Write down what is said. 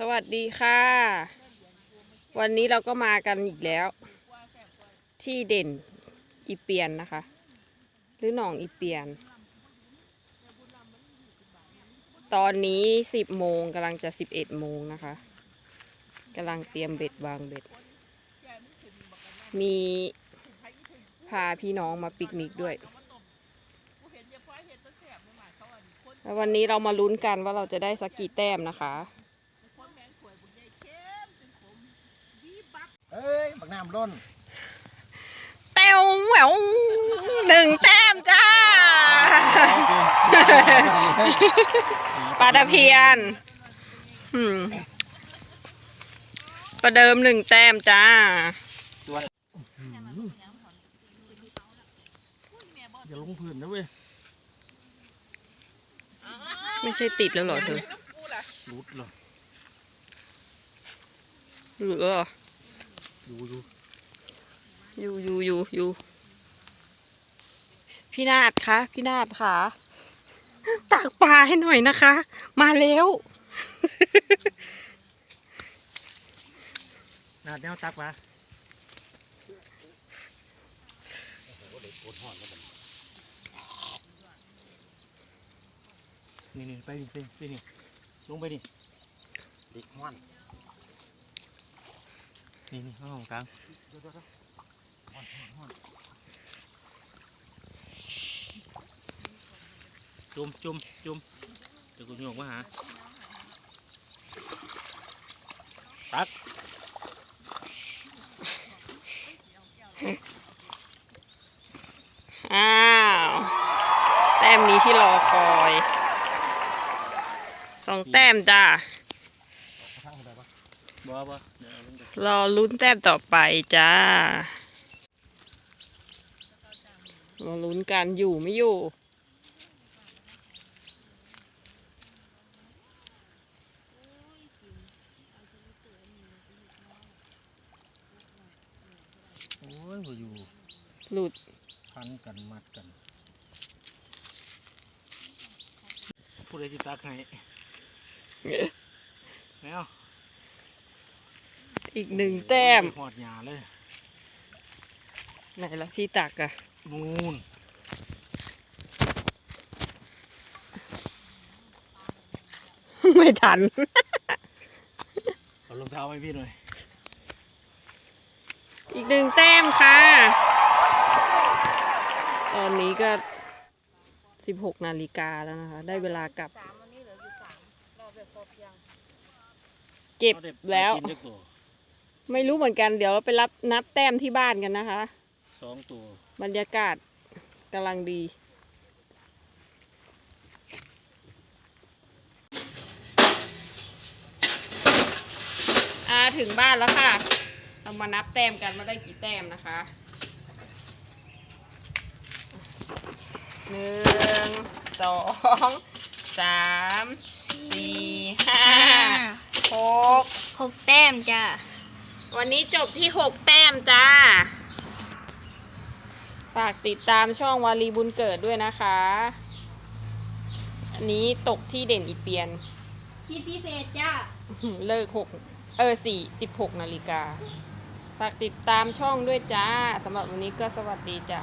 สวัสดีค่ะ วันนี้เราก็มากันอีกแล้ว ที่เด่นอีเปียนนะคะ หรือหนองอีเปียน ตอนนี้สิบโมงกำลังจะสิบเอ็ดโมงนะคะกำลังเตรียมเบ็ดวางเบ็ด มีพาพี่น้องมาปิกนิกด้วยแล้ววันนี้เรามาลุ้นกันว่าเราจะได้สักกี่แต้มนะคะ เอ้ยบักน้ำล้นแต้วแหววหนึ่งแต้มจ้า ปลาตะเพียนอืมประเดิมหนึ่งแต้มจ้า อย่าลงพื้นนะเว้ยไม่ใช่ติดแล้วเหรอเธอรุดเหรอหรือเหรอ ดูดูอยู่อยู่อยู่อยู่พี่นาดคะพี่นาดค่ะตักปลาให้หน่อยนะคะ มาแล้วนาดแนวตักมานี่นี่ไปนี่ไปไปนี่ลงไปนี่ดิกมัน นี่นี่ข้างของกลางจุ่มจุ่มจุ่มเดี๋ยวกูโยกมาหาตักอ้าว แต้มนี้ที่รอคอย สองแต้มจ้า บ่บ่เดี๋ยวเอาลงไปรอลุ้นแต้มต่อไปจ้ารอลุ้นกันอยู่ไม่อยู่โอ้ยบ่อยู่หลุดพันกันมัดกันผู้ใดจิตักให้แมว อีกหนึ่งแต้มหอดหยาเลย ไหนละที่ตักอะนู่นไม่ทัน เอารองเท้าให้พี่หน่อย อีกหนึ่งแต้มค่ะ ตอนนี้ก็สิบหกนาฬิกาแล้วนะคะ ได้เวลากลับ เก็บแล้วเอาเด็ดไปกินจักตัว ไม่รู้เหมือนกันเดี๋ยวเราไปรับนับแต้มที่บ้านกันนะคะ สองตัว บรรยากาศกำลังดี อาถึงบ้านแล้วค่ะ เรามานับแต้มกันว่าได้กี่แต้มนะคะหนึ่งสองสามสี่ห้าหกหกแต้มจ้ะ วันนี้จบที่หกแต้มจ้า ฝากติดตามช่องวารีบุญเกิดด้วยนะคะ อันนี้ตกที่เด่นอีเปียนที่พิเศษจ้ะเลิกหกเออสี่สิบหกนาฬิกา ฝากติดตามช่องด้วยจ้าสำหรับวันนี้ก็สวัสดีจ้า